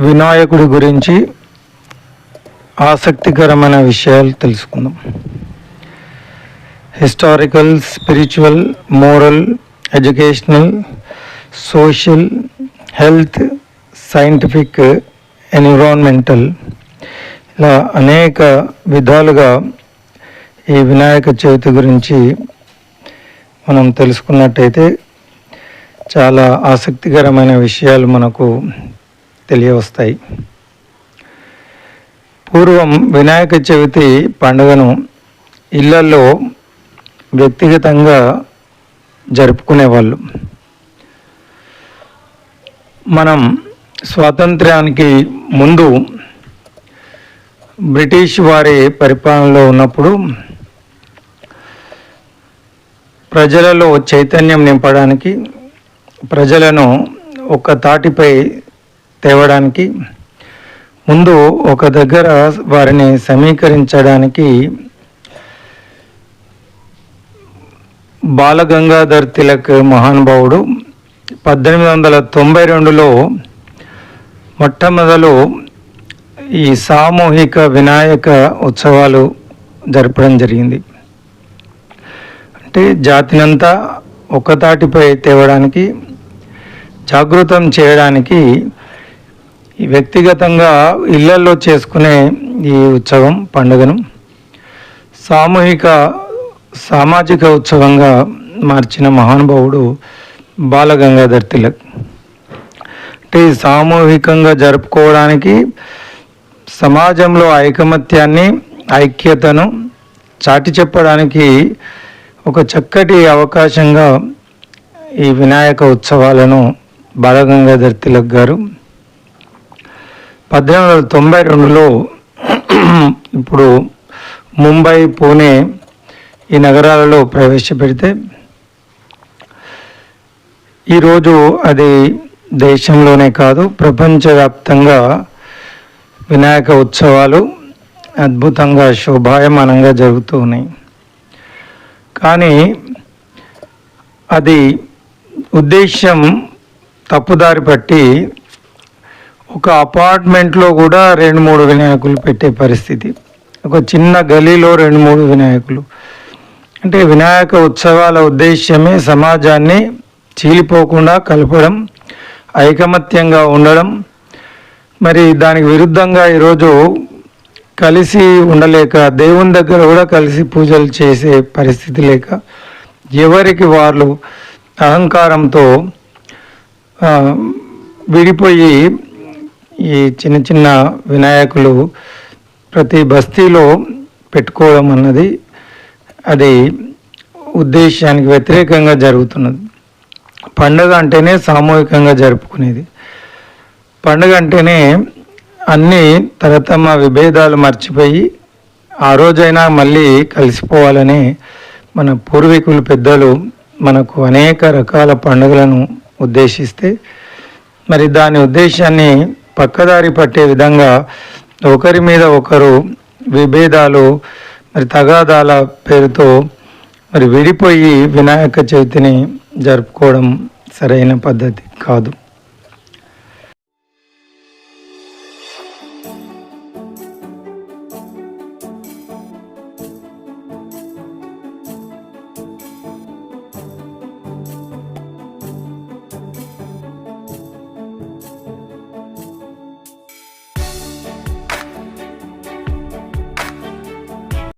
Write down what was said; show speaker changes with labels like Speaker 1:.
Speaker 1: వినాయకుడి గురించి ఆసక్తికరమైన విషయాలు తెలుసుకుందాం. Historical spiritual moral educational social health scientific environmental ఇలా అనేక విధాలుగా ఈ వినాయక చవితి గురించి మనం తెలుసుకున్నట్టయితే చాలా ఆసక్తికరమైన విషయాలు మనకు తెలియవస్తాయి. పూర్వం వినాయక చవితి పండుగను ఇళ్ళలో వ్యక్తిగతంగా జరుపుకునేవాళ్ళు. మనం స్వాతంత్ర్యానికి ముందు బ్రిటిష్ వారి పరిపాలనలో ఉన్నప్పుడు ప్రజలలో చైతన్యం నింపడానికి ప్రజలను ఒక తాటిపై తేవడానికి. ముందు ఒక దగ్గర వారిని సమీకరించడానికి బాలగంగాధర్ తిలక్ మహానుభావుడు పద్దెనిమిది వందల తొంభై రెండులో మొట్టమొదలు ఈ సామూహిక వినాయక ఉత్సవాలు జరపడం జరిగింది. అంటే జాతినంతా ఒక తాటిపై తేవడానికి జాగృతం చేయడానికి ఈ వ్యక్తిగతంగా ఇళ్ళలో చేసుకునే ఈ ఉత్సవం పండుగను సామూహిక సామాజిక ఉత్సవంగా మార్చిన మహానుభావుడు బాలగంగాధర్ తిలక్. అంటే ఈ సామూహికంగా జరుపుకోవడానికి సమాజంలో ఐకమత్యాన్ని ఐక్యతను చాటి చెప్పడానికి ఒక చక్కటి అవకాశంగా ఈ వినాయక ఉత్సవాలను బాలగంగాధర్ తిలక్ గారు పద్దెనిమిది వందల తొంభై రెండులో ఇప్పుడు ముంబై పూణే ఈ నగరాలలో ప్రవేశపెడితే ఈరోజు అది దేశంలోనే కాదు ప్రపంచవ్యాప్తంగా వినాయక ఉత్సవాలు అద్భుతంగా శోభాయమానంగా జరుగుతూ ఉన్నాయి. కానీ అది ఉద్దేశ్యం తప్పుదారి పట్టి ఒక అపార్ట్మెంట్లో కూడా రెండు మూడు వినాయకులు పెట్టే పరిస్థితి. ఒక చిన్న గలీలో రెండు మూడు వినాయకులు. అంటే వినాయక ఉత్సవాల ఉద్దేశ్యమే సమాజాన్ని చీలిపోకుండా కలపడం ఐకమత్యంగా ఉండడం. మరి దానికి విరుద్ధంగా ఈరోజు కలిసి ఉండలేక దేవుని దగ్గర కూడా కలిసి పూజలు చేసే పరిస్థితి లేక ఎవరికి వాళ్ళు అహంకారంతో విడిపోయి ఈ చిన్న చిన్న వినాయకులు ప్రతి బస్తీలో పెట్టుకోవడం అన్నది అది ఉద్దేశానికి వ్యతిరేకంగా జరుగుతున్నది. పండుగ అంటేనే సామూహికంగా జరుపుకునేది. పండుగ అంటేనే అన్ని తరతమ విభేదాలు మర్చిపోయి ఆ రోజైనా మళ్ళీ కలిసిపోవాలని మన పూర్వీకులు పెద్దలు మనకు అనేక రకాల పండుగలను ఉద్దేశిస్తే మరి దాని ఉద్దేశాన్ని పక్కదారి పట్టే విధంగా ఒకరి మీద ఒకరు విభేదాలు మరి తగాదాల పేరుతో మరి విడిపోయి వినాయక చవితిని జరుపుకోవడం సరైన పద్ధతి కాదు.